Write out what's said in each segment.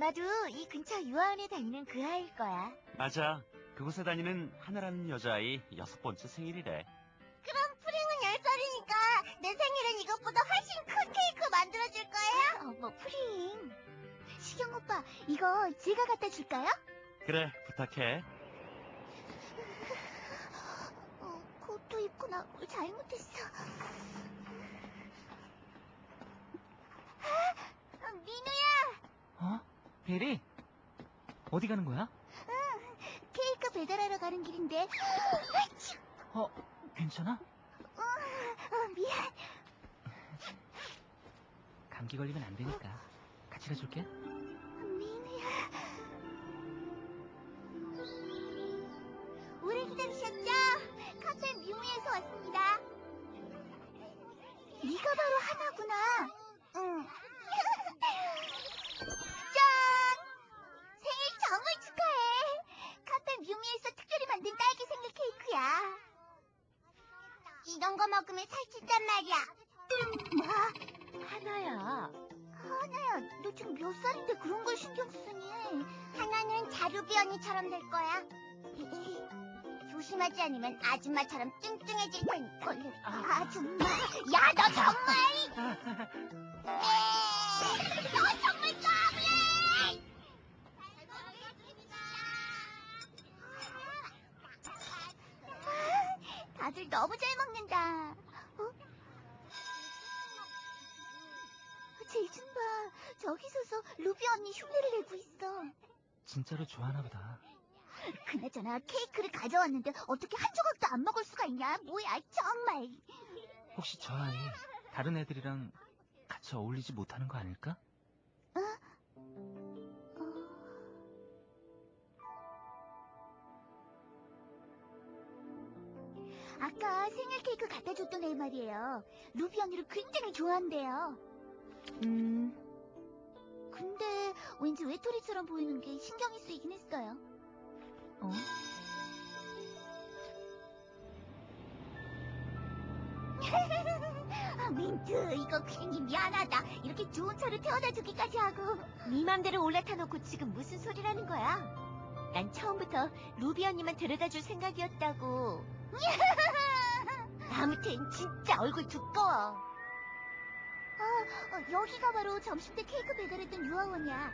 아마도 이 근처 유아원에 다니는 그 아이일 거야. 맞아. 그곳에 다니는 하나라는 여자아이 여섯 번째 생일이래. 그럼 프링은 열살이니까내 생일은 이것보다 훨씬 큰 케이크 만들어줄 거예요? 어머, 프링. 시경 오빠, 이거 제가 갖다 줄까요? 그래, 부탁해. 어, 옷도 입고 나뭘 잘못했어. 아, 민우야! 어? 베리? 어디 가는 거야? 케이크 배달하러 가는 길인데. 어, 괜찮아? 어, 미안. 감기 걸리면 안 되니까. 같이 가줄게. 민우야. 오래 기다리셨죠? 카페 뮤미에서 왔습니다. 네가 바로 하나구나. 응. 살찐단 말이야. 뭐? 하나야. 하나야, 너 지금 몇 살인데 그런 걸 신경 쓰니? 하나는 자루비 언니처럼 될 거야. 조심하지 않으면 아줌마처럼 뚱뚱해질 테니까. 아줌마, 야, 너 정말! 에이, 너 정말 너무해! 다들 너무 잘 먹는다. 저기 서서 루비 언니 흉내를 내고 있어. 진짜로 좋아하나 보다. 그나저나 케이크를 가져왔는데 어떻게 한 조각도 안 먹을 수가 있냐? 뭐야, 정말. 혹시 저 아이 다른 애들이랑 같이 어울리지 못하는 거 아닐까? 아까 생일 케이크 갖다 줬던 애 말이에요. 루비 언니를 굉장히 좋아한대요. 음, 왠지 외톨이처럼 보이는 게 신경이 쓰이긴 했어요. 어? 아, 민트, 이거 괜히 미안하다. 이렇게 좋은 차를 태워다 주기까지 하고. 네 맘대로 올라타 놓고 지금 무슨 소리라는 거야? 난 처음부터 루비 언니만 데려다 줄 생각이었다고. 아무튼 진짜 얼굴 두꺼워. 어, 어, 여기가 바로 점심 때 케이크 배달했던 유아원이야.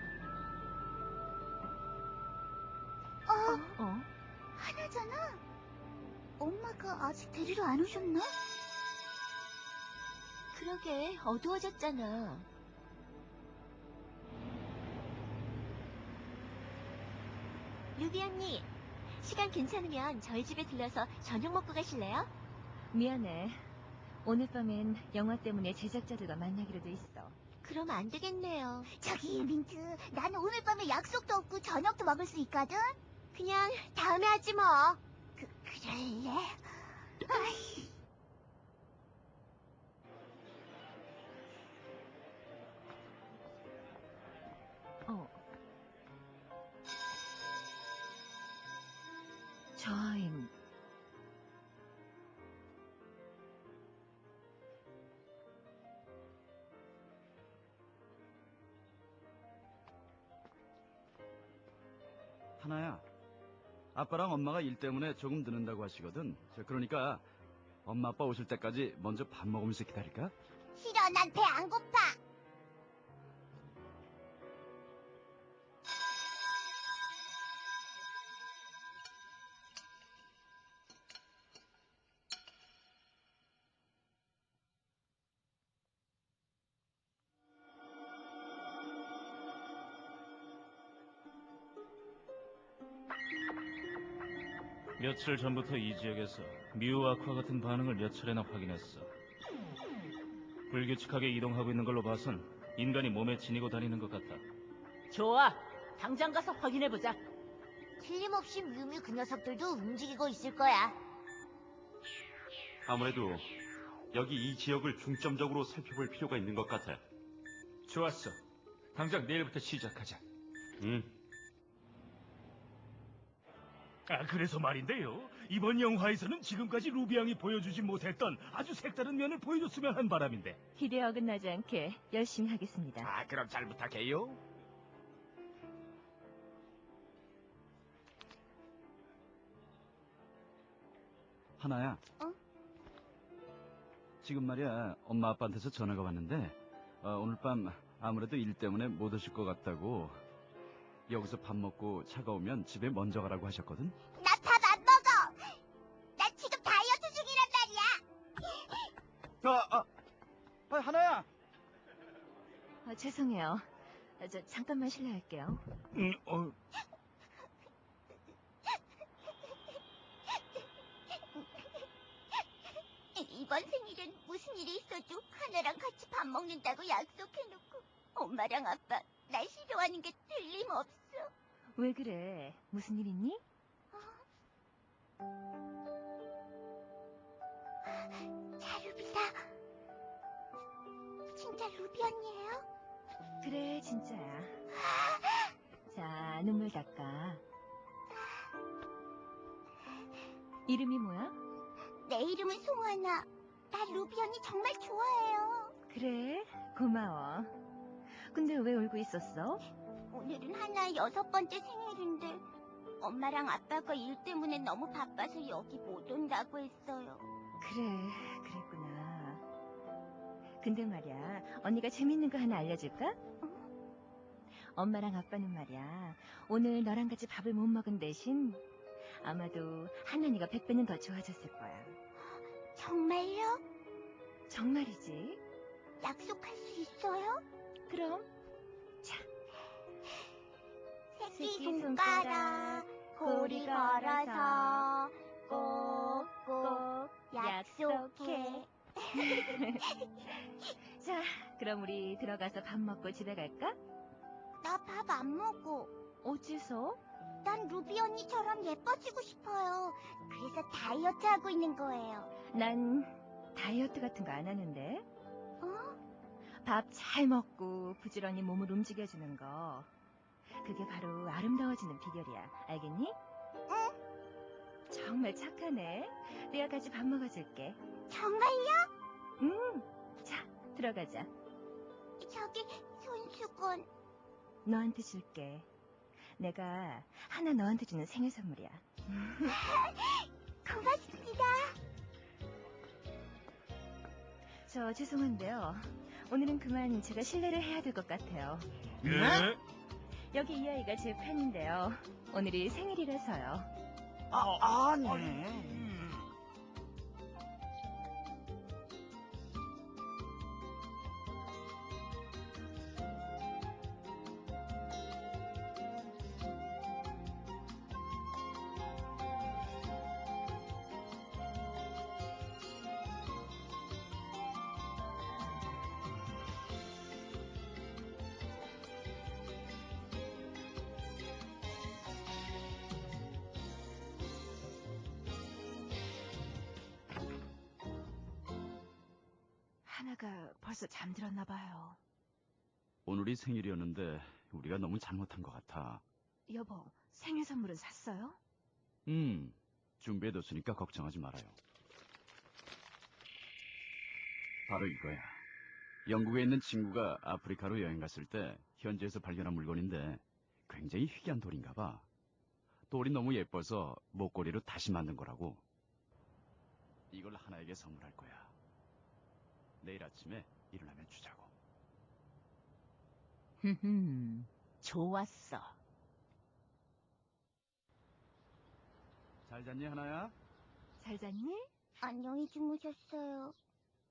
어, 어? 하나잖아. 엄마가 아직 데리러 안 오셨나? 그러게 어두워졌잖아. 루비 언니, 시간 괜찮으면 저희 집에 들러서 저녁 먹고 가실래요? 미안해. 오늘 밤엔 영화 때문에 제작자들과 만나기로 돼 있어. 그럼 안 되겠네요. 저기 민트, 나는 오늘 밤에 약속도 없고 저녁도 먹을 수 있거든. 그냥 다음에 하지 뭐. 그 그럴래? 아이. 아빠랑 엄마가 일 때문에 조금 늦는다고 하시거든. 저 그러니까 엄마 아빠 오실 때까지 먼저 밥 먹으면서 기다릴까? 싫어, 난 배 안 고파. 며칠 전부터 이 지역에서 미우아쿠아 같은 반응을 몇 차례나 확인했어. 불규칙하게 이동하고 있는 걸로 봐선 인간이 몸에 지니고 다니는 것 같아. 좋아. 당장 가서 확인해보자. 틀림없이 뮤뮤 그 녀석들도 움직이고 있을 거야. 아무래도 여기 이 지역을 중점적으로 살펴볼 필요가 있는 것 같아. 좋았어. 당장 내일부터 시작하자. 응. 아, 그래서 말인데요. 이번 영화에서는 지금까지 루비 양이 보여주지 못했던 아주 색다른 면을 보여줬으면 한 바람인데. 기대에 어긋나지 않게 열심히 하겠습니다. 아, 그럼 잘 부탁해요. 하나야. 어? 지금 말이야 엄마 아빠한테서 전화가 왔는데 어, 오늘 밤 아무래도 일 때문에 못 오실 것 같다고 여기서 밥 먹고 차가 오면 집에 먼저 가라고 하셨거든. 나 밥 안 먹어. 나 지금 다이어트 중이란 말이야. 아, 아, 아 하나야. 아, 죄송해요. 아, 저 잠깐만 실례할게요. 음, 어, 이번 생일은 무슨 일이 있어도 하나랑 같이 밥 먹는다고 약속해놓고 엄마랑 아빠 날 싫어하는 게 틀림없어. 왜 그래? 무슨 일 있니? 자 루비다. 진짜 루비 언니예요? 그래, 진짜야. 자, 눈물 닦아. 이름이 뭐야? 내 이름은 송하나. 나 루비 언니 정말 좋아해요. 그래, 고마워. 근데 왜 울고 있었어? 오늘은 하나 여섯 번째 생일인데 엄마랑 아빠가 일 때문에 너무 바빠서 여기 못 온다고 했어요. 그래, 그랬구나. 근데 말이야, 언니가 재밌는 거 하나 알려줄까? 엄마랑 아빠는 말이야, 오늘 너랑 같이 밥을 못 먹은 대신 아마도 하나니가 백 배는 더 좋아졌을 거야. 정말요? 정말이지? 약속할 수 있어요? 그럼 새끼 손가락 고리 걸어서 꼭꼭 약속해. 자, 그럼 우리 들어가서 밥 먹고 집에 갈까? 나 밥 안 먹어. 어째서? 난 루비 언니처럼 예뻐지고 싶어요. 그래서 다이어트 하고 있는 거예요. 난 다이어트 같은 거 안 하는데. 어? 밥 잘 먹고 부지런히 몸을 움직여주는 거. 그게 바로 아름다워지는 비결이야. 알겠니? 응. 정말 착하네. 내가 같이 밥 먹어줄게. 정말요? 음. 자, 들어가자. 저기 손수건. 너한테 줄게. 내가 하나 너한테 주는 생일 선물이야. 고맙습니다. 저 죄송한데요. 오늘은 그만 제가 실례를 해야 될 것 같아요. 예? 여기 이 아이가 제 팬인데요. 오늘이 생일이라서요. 아, 아, 네. 하나가 벌써 잠들었나 봐요. 오늘이 생일이었는데 우리가 너무 잘못한 것 같아. 여보, 생일 선물은 샀어요? 음, 준비해뒀으니까 걱정하지 말아요. 바로 이거야. 영국에 있는 친구가 아프리카로 여행 갔을 때 현지에서 발견한 물건인데 굉장히 희귀한 돌인가 봐. 돌이 너무 예뻐서 목걸이로 다시 만든 거라고. 이걸 하나에게 선물할 거야. 내일 아침에 일어나면 주자고. 흠흠, 좋았어. 잘 잤니, 하나야? 잘 잤니? 안녕히 주무셨어요.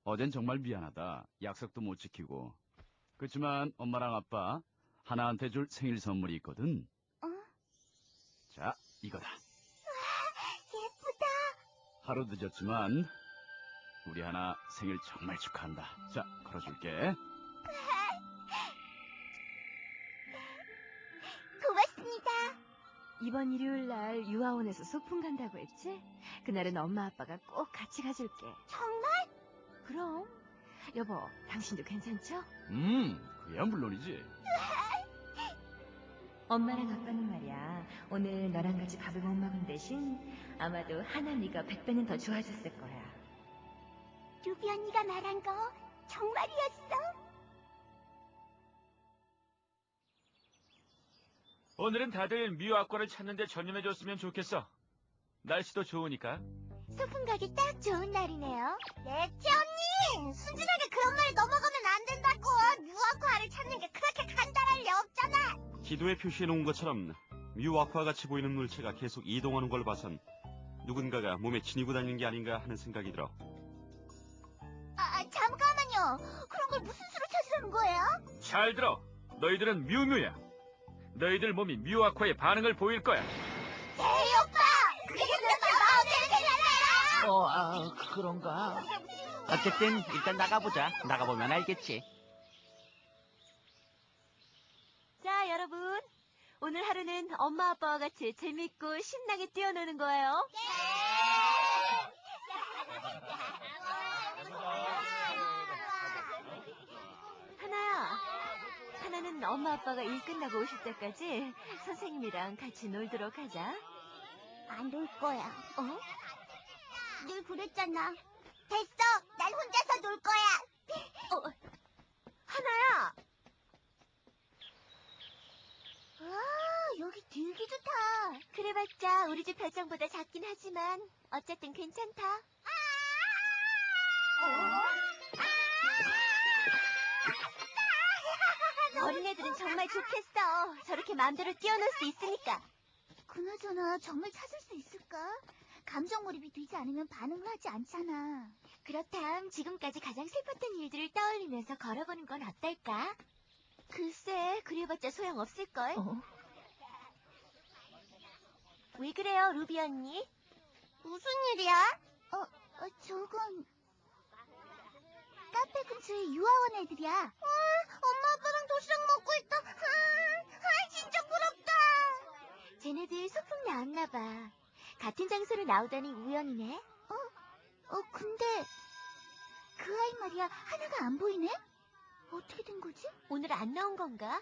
어젠 정말 미안하다. 약속도 못 지키고. 그렇지만 엄마랑 아빠 하나한테 줄 생일 선물이 있거든. 어? 자, 이거다. 예쁘다. 하루 늦었지만 우리 하나 생일 정말 축하한다. 자, 걸어줄게. 고맙습니다. 이번 일요일 날 유아원에서 소풍 간다고 했지? 그날은 엄마 아빠가 꼭 같이 가줄게. 정말? 그럼. 여보, 당신도 괜찮죠? 음, 그야 물론이지. 엄마랑 아빠는 말이야. 오늘 너랑 같이 밥을 못 먹은 대신 아마도 하나니가 백 배는 더 좋아졌을 거야. 루비 언니가 말한 거 정말이었어? 오늘은 다들 미화과를 찾는데 전념해줬으면 좋겠어. 날씨도 좋으니까. 소풍 가기 딱 좋은 날이네요. 네, 언니! 순진하게 그런 말을 넘어가면 안 된다고! 유아과를 찾는 게 그렇게 간단할 리 없잖아! 기도에 표시해놓은 것처럼 뮤아쿠아 같이 보이는 물체가 계속 이동하는 걸 봐선 누군가가 몸에 지니고 다니는 게 아닌가 하는 생각이 들어. 아. 그런 걸 무슨 수로 찾으라는 거예요? 잘 들어. 너희들은 뮤뮤야. 너희들 몸이 뮤아과의 반응을 보일 거야. 에이, 오빠! 그게 그렇게 마음대로 되잖아요! 어, 아, 그런가? 어쨌든 일단 나가보자. 나가보면 알겠지. 자, 여러분. 오늘 하루는 엄마 아빠와 같이 재밌고 신나게 뛰어노는 거예요. 하나야. 엄마 아빠가 일 끝나고 오실 때까지 선생님이랑 같이 놀도록 하자. 안 놀 거야. 어? 늘 그랬잖아. 됐어! 난 혼자서 놀 거야! 하나야. 와, 여기 되게 좋다. 그래봤자 우리 집 별장보다 작긴 하지만 어쨌든 괜찮다. 어 린애들은 정말 좋겠어. 저렇게 마음대로 뛰어놀 수 있으니까. 그나저나 정말 찾을 수 있을까? 감정 몰입이 되지 않으면 반응을 하지 않잖아. 그렇담 지금까지 가장 슬펐던 일들을 떠올리면서 걸어보는 건 어떨까? 글쎄, 그래봤자 소용없을걸? 어? 왜 그래요, 루비 언니? 무슨 일이야? 어, 어 저건 카페 근처의 유아원 애들이야. 와, 엄마 아빠랑 도시락 먹고 있다. 아, 아 진짜 부럽다. 쟤네들 소풍 나왔나 봐. 같은 장소로 나오다니 우연이네. 어, 근데 그 아이 말이야 하나가 안 보이네? 어떻게 된 거지? 오늘 안 나온 건가?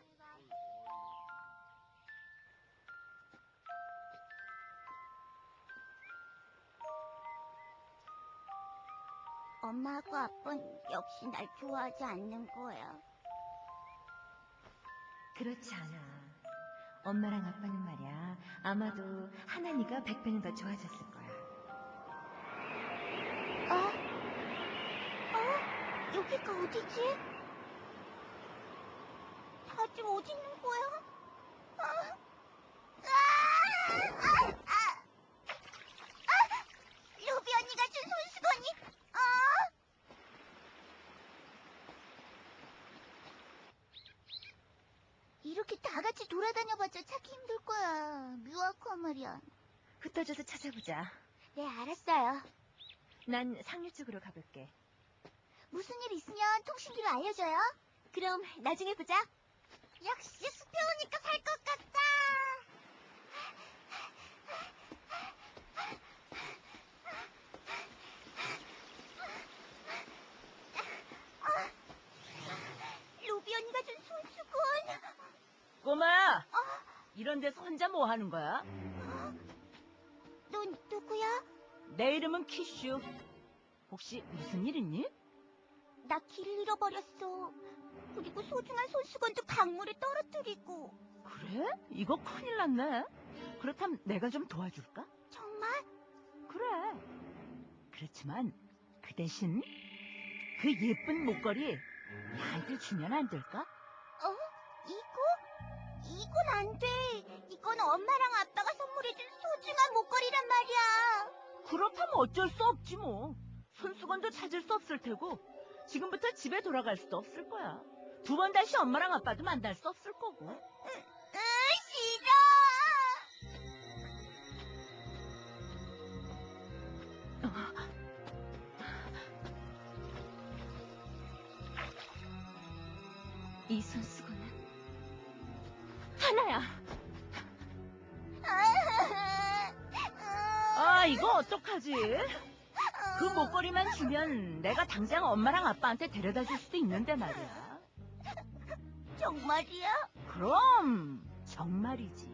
엄마하고 아빠는 역시 날 좋아하지 않는 거야. 그렇지 않아. 엄마랑 아빠는 말이야. 아마도 하나니가 백 배는 더 좋아졌을 거야. 어? 어? 여기가 어디지? 다들 어디 있는 거야? 아, 아, 아, 아, 아, 루비 언니가 준 손수건이, 아! 이렇게 다 같이 돌아 다녀봤자 찾기 힘들 거야. 뮤아쿠아 말이야. 흩어져서 찾아보자. 네, 알았어요. 난 상류 쪽으로 가볼게. 무슨 일 있으면 통신기로 알려줘요. 그럼 나중에 보자. 역시 숲에 오니까 살 것 같다. 루비 언니가 준 손수건. 꼬마야! 이런 데서 혼자 뭐 하는 거야? 너 누구야? 내 이름은 키슈. 혹시 무슨 일 있니? 나 길을 잃어버렸어. 그리고 소중한 손수건도 강물에 떨어뜨리고. 그래? 이거 큰일 났네. 그렇다면 내가 좀 도와줄까? 정말? 그래. 그렇지만 그 대신 그 예쁜 목걸이 나한테 주면 안 될까? 이건 안 돼. 이건 엄마랑 아빠가 선물해준 소중한 목걸이란 말이야. 그렇다면 어쩔 수 없지 뭐. 손수건도 찾을 수 없을 테고 지금부터 집에 돌아갈 수도 없을 거야. 두 번 다시 엄마랑 아빠도 만날 수 없을 거고. 으, 어떡하지? 그 목걸이만 주면 내가 당장 엄마랑 아빠한테 데려다 줄 수도 있는데 말이야. 정말이야? 그럼 정말이지.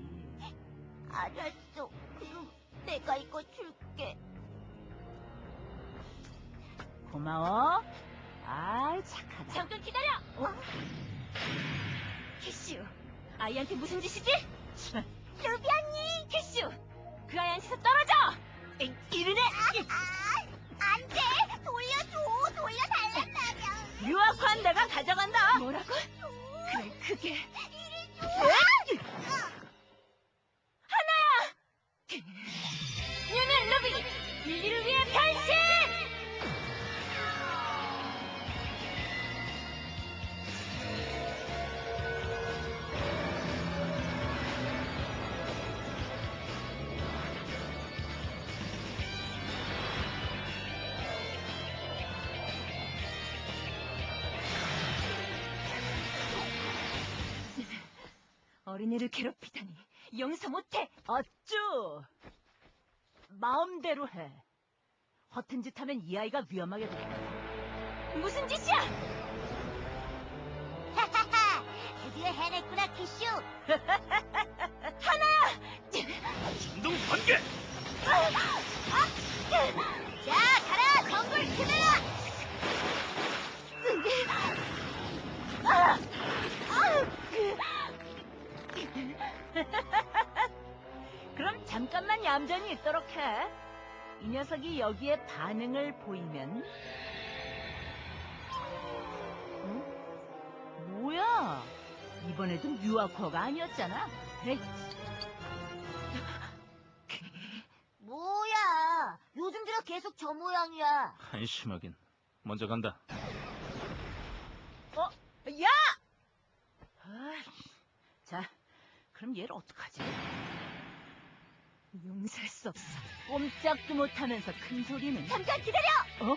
알았어. 그럼 내가 이거 줄게. 고마워. 아이 착하다. 잠깐 기다려! 어? 캐슈, 아이한테 무슨 짓이지? 루비 언니! 캐슈, 그 아이한테서 떨어져! 이르네! 아, 안 돼! 돌려줘! 돌려달란 말이야! 유학관 내가 가져간다. 뭐라고? 그래, 그게... 뉴는 어린애를 괴롭히다니 용서 못해. 어쭈. 마음대로 해. 허튼 짓 하면 이 아이가 위험하게 돼. 무슨 짓이야? 하하하! 드디어 해냈구나, 키슈! 진동 번개! 자, 가라! 정글 키메라! 그럼 잠깐만 얌전히 있도록 해. 이 녀석이 여기에 반응을 보이면. 응? 뭐야? 이번에도 뮤아커가 아니었잖아. 에이, 뭐야! 요즘 들어 계속 저 모양이야. 한심하긴. 먼저 간다. 어? 야! 아, 자, 그럼 얘를 어떡하지? 용서할 수 없어. 꼼짝도 못하면서 큰 소리는. 잠깐 기다려! 어?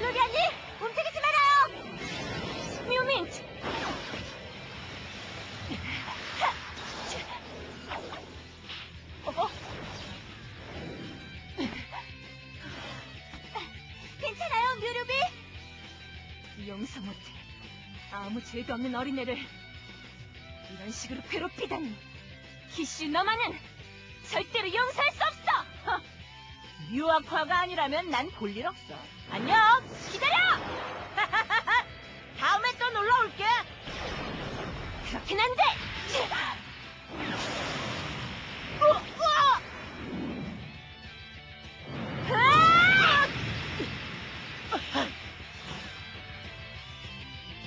루비 언니! 움직이지 말아요! 뮤민트! 어? 괜찮아요, 뮤루비? 용서 못해. 아무 죄도 없는 어린애를 이런 식으로 괴롭히다니. 키슈 너만은 절대로 용서할 수 없어! 뮤아파가 아니라면 난 볼 일 없어. 안녕! 기다려! 다음에 또 놀러 올게! 그렇긴 한데!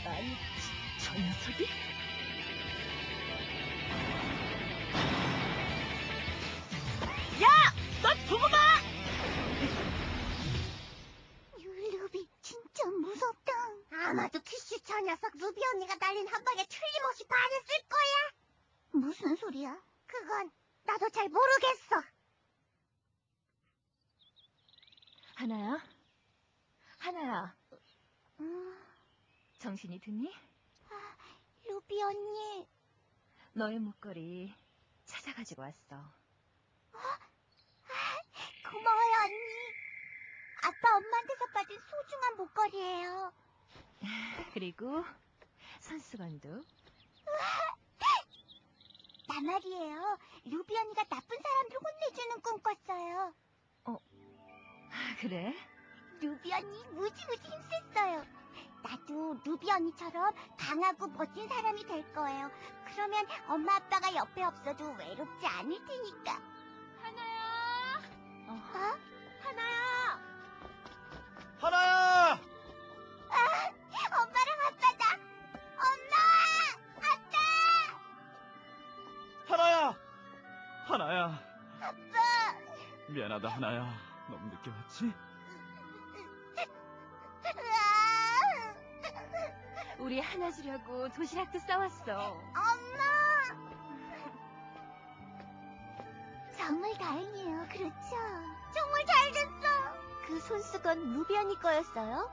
아니, 저 녀석이? 저 녀석 루비 언니가 날린 한 방에 틀림없이 반했을 거야. 무슨 소리야? 그건 나도 잘 모르겠어. 하나야? 하나야, 음, 정신이 드니? 루비 언니, 너의 목걸이 찾아가지고 왔어. 고마워요 언니. 아빠 엄마한테서 받은 소중한 목걸이에요. 그리고 손수건도 나 말이에요. 루비 언니가 나쁜 사람들 혼내주는 꿈 꿨어요. 아, 그래? 루비 언니 무지무지 힘셌어요. 나도 루비 언니처럼 강하고 멋진 사람이 될 거예요. 그러면 엄마 아빠가 옆에 없어도 외롭지 않을 테니까. 하나야! 어, 미안하다, 하나야. 너무 늦게 왔지? 우리 하나 주려고 도시락도 싸왔어. 엄마! 정말 다행이에요. 그렇죠? 정말 잘 됐어. 그 손수건 루비 언니 거였어요?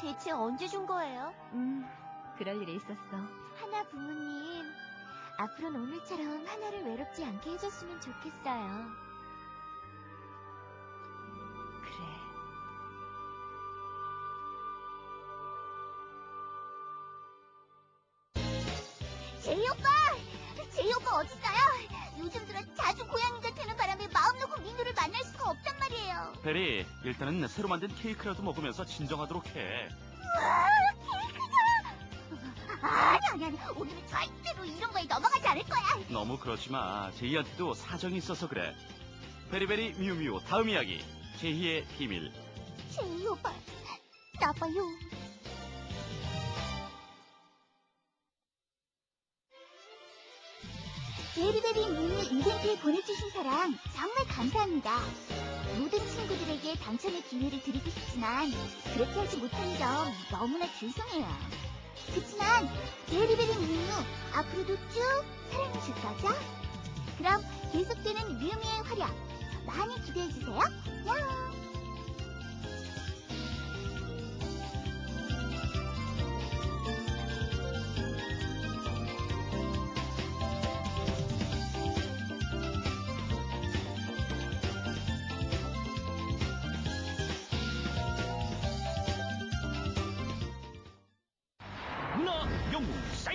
대체 언제 준 거예요? 음, 그럴 일이 있었어. 하나 부모님, 앞으로는 오늘처럼 하나를 외롭지 않게 해줬으면 좋겠어요. 베리, 일단은 새로 만든 케이크라도 먹으면서 진정하도록 해. 우와! 아니, 아니, 아니. 오늘은 절대로 이런 거에 넘어가지 않을 거야. 너무 그러지 마. 제이한테도 사정이 있어서 그래. 베리베리 미우미우 다음 이야기. 제희의 비밀. 제이 오빠, 나빠요. 베리베리 미니 이벤트에 보내주신 사랑 정말 감사합니다. 모든 친구들에게 당첨의 기회를 드리고 싶지만 그렇게 하지 못한 점 너무나 죄송해요. 그치만 베리베리 미니 앞으로도 쭉 사랑해 줄 거죠? 그럼 계속되는 뮤미의 활약 많이 기대해 주세요. 냥!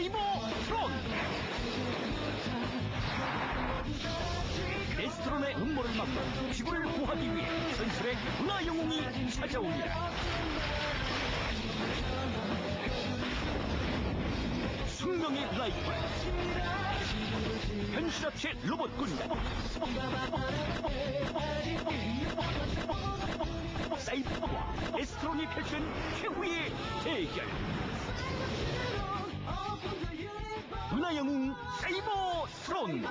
사이버 트론. 데스트론의 음모를 막고 지구를 구하기 위해 전설의 문화 영웅이 찾아옵니다. 숙명의 라이벌. 현실합체 로봇군단 사이버와 데스트론이 펼친 최후의 대결 문화영웅 사이버 스론